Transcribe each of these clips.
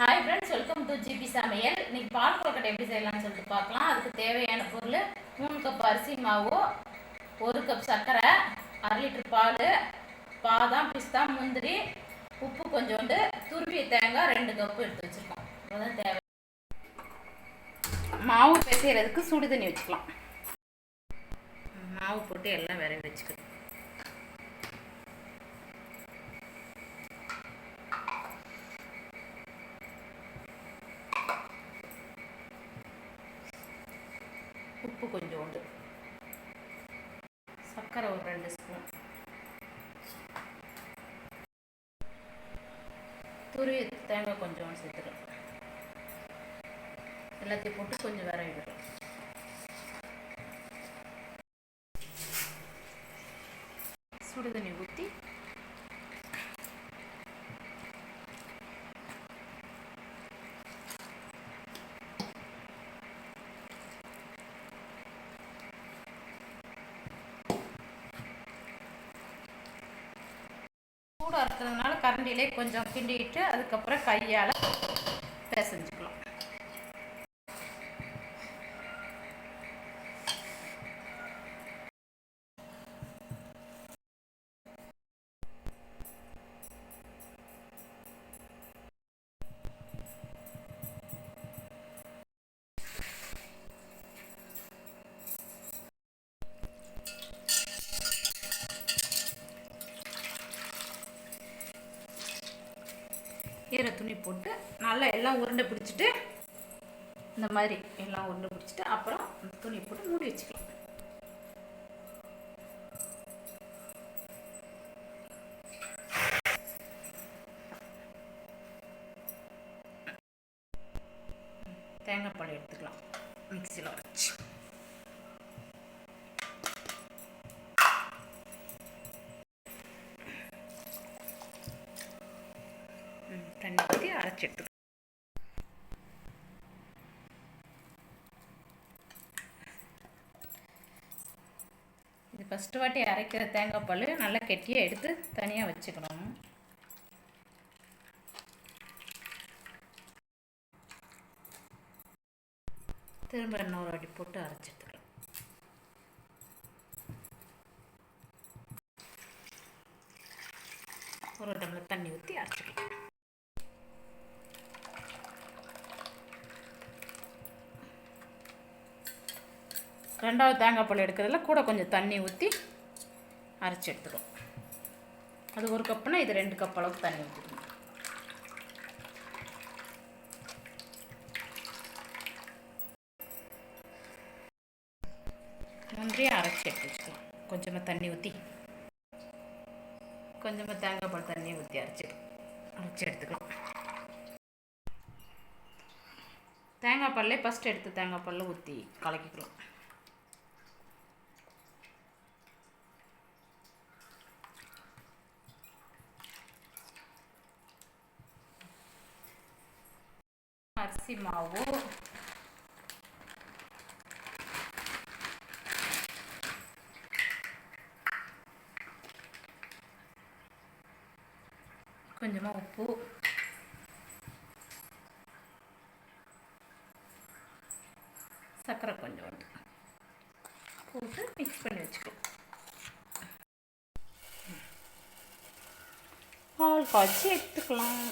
Hi friends welcome to GP சமையல். இன்னைக்கு பால் கொழுக்கட்டை எப்படி செய்யலாம்னு சொல்லிட்டு பார்க்கலாம். அதுக்கு தேவையான பொருள் மூணு கப் அரிசி மாவு ஒரு கப் சர்க்கரை அரை லிட்டர் பால் பாதாம் பிஸ்தா முந்திரி உப்பு கொஞ்சோண்டு துருவிய தேங்காய் ரெண்டு கப்பு எடுத்து வச்சுருக்கோம். அதுதான் தேவை. மாவு பிசைகிறதுக்கு சுடு தண்ணி வச்சுக்கலாம். மாவு போட்டு எல்லாம் விரைவி வச்சுக்கணும். உப்பு கொஞ்சோண்டு. சர்க்கரை ஒரு ரெண்டு ஸ்பூன். துருவி தேங்காய் கொஞ்சோண்டு சேர்த்துக்கலாம் எல்லாத்தையும் போட்டு கொஞ்சம் வர விடுறோம் சுடு ஊற்றி சூடாக இருக்கிறதுனால கரண்டிலே கொஞ்சம் கிண்டிட்டு அதுக்கப்புறம் கையால் பிசைஞ்சு ஈர துணி போட்டு நல்லா எல்லாம் உருண்டை பிடிச்சிட்டு இந்த மாதிரி எல்லாம் உருண்டை பிடிச்சிட்டு அப்புறம் அந்த துணி போட்டு மூடி வச்சுக்கலாம். தேங்காய் பால் எடுத்துக்கலாம். மிக்சியில் வச்சு ம், தண்ணி ஊற்றி இது ஃபஸ்ட்டு வாட்டி அரைக்கிற தேங்காய் பால் நல்லா கெட்டியாக எடுத்து தனியாக வச்சுக்கணும். திரும்ப இன்னொரு வாட்டி போட்டு அரைச்சிட்டு ஒரு டம்ளர் தண்ணி ஊற்றி அரைச்சிக்கலாம். ரெண்டாவது தேங்காய் பால் எடுக்கிறதுல கூட கொஞ்சம் தண்ணி ஊற்றி அரைச்சி எடுத்துடும் அது ஒரு கப்புனா இது ரெண்டு கப் அளவுக்கு தண்ணி ஊற்றிக்கணும் முந்திரியும் அரைச்சி எடுத்து வச்சுக்கலாம். கொஞ்சமாக தண்ணி ஊற்றி கொஞ்சமாக தேங்காய் பால் தண்ணி ஊற்றி அரைச்சி அரைச்சி எடுத்துக்கலாம். தேங்காய் பால்லே ஃபஸ்ட் எடுத்து தேங்காய் பாலில் ஊற்றி கலக்கிக்கலாம். அரிசி மாவு கொஞ்சமாக உப்பு சர்க்கரை கொஞ்சோண்டு போட்டு மிக்ஸ் பண்ணி வச்சுக்கலாம் பால் காய்ச்சி எடுத்துக்கலாம்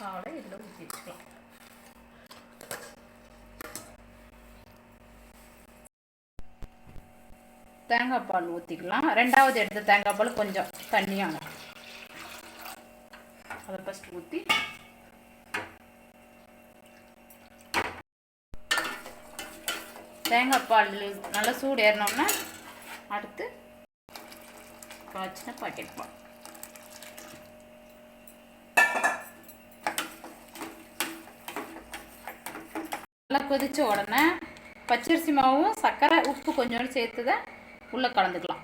பாலை இதில் ஊற்றி வச்சுக்கலாம். தேங்காய் பால் ஊற்றிக்கலாம் ரெண்டாவது எடுத்த தேங்காய் பால் கொஞ்சம் தண்ணியாக அதை ஃபஸ்ட் ஊற்றி தேங்காய் பால் நல்லா சூடு ஏறினோன்னா அடுத்து காய்ச்சின பாக்கெட் பால். நல்லா கொதித்த உடனே பச்சரிசி மாவும் சர்க்கரை உப்பு கொஞ்சோண்டு சேர்த்து தான் உள்ளே கலந்துக்கலாம்.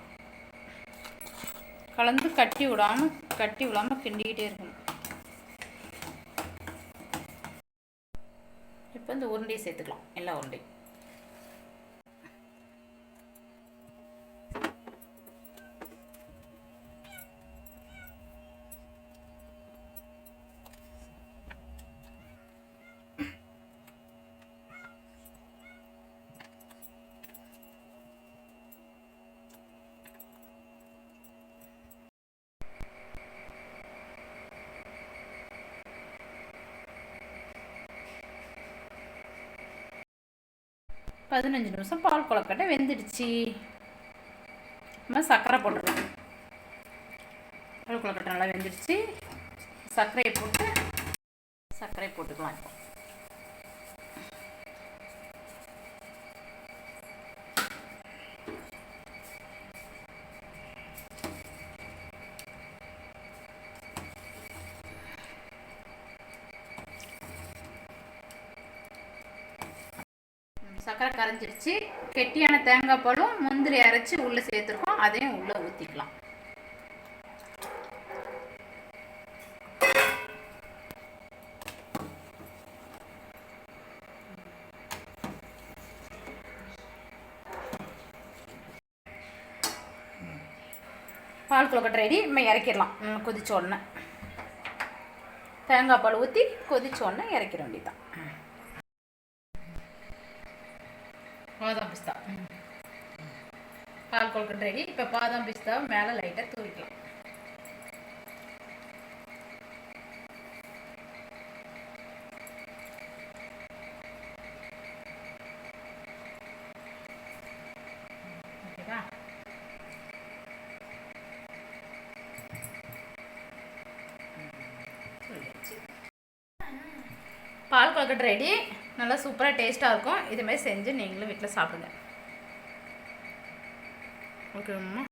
கலந்து கட்டி விடாமல் கட்டி விடாமல் கிண்டிக்கிட்டே இருக்கணும். இப்போ இந்த உருண்டையை சேர்த்துக்கலாம். எல்லா உருண்டையும். பதினஞ்சு நிமிஷம் பால் கொலக்கட்டை வெந்துடுச்சு. நம்ம சர்க்கரை போட்டுருவோம் பால் கொலக்கட்டை நல்லா வெந்துடுச்சு. சர்க்கரையை போட்டு சர்க்கரை போட்டுக்கலாம் இப்போ. சர்க்கரை கரைஞ்சிருச்சு. கெட்டியான தேங்காய் பாலும் முந்திரி அரைச்சி உள்ளே சேர்த்துருக்கோம். அதையும் உள்ளே ஊற்றிக்கலாம் பால் கொழுக்கட்டை ரெடி நம்ம இறக்கிடலாம். ம், கொதிச்ச உடனே. தேங்காய் பால் ஊற்றி கொதிச்ச உடனே இறக்கிட வேண்டியதுதான். பாதாம் பிஸ்தா. பால் கொழுக்கட்டை ரெடி இப்போ பாதாம் பிஸ்தாவை மேலே லைட்டாக தூவிக்கலாம். ஓகேவா? பால் கொழுக்கட்டை ரெடி நல்லா சூப்பராக டேஸ்ட்டாக இருக்கும். இதுமாரி செஞ்சு நீங்களும் வீட்டில் சாப்பிடுங்க. ஓகேம்மா.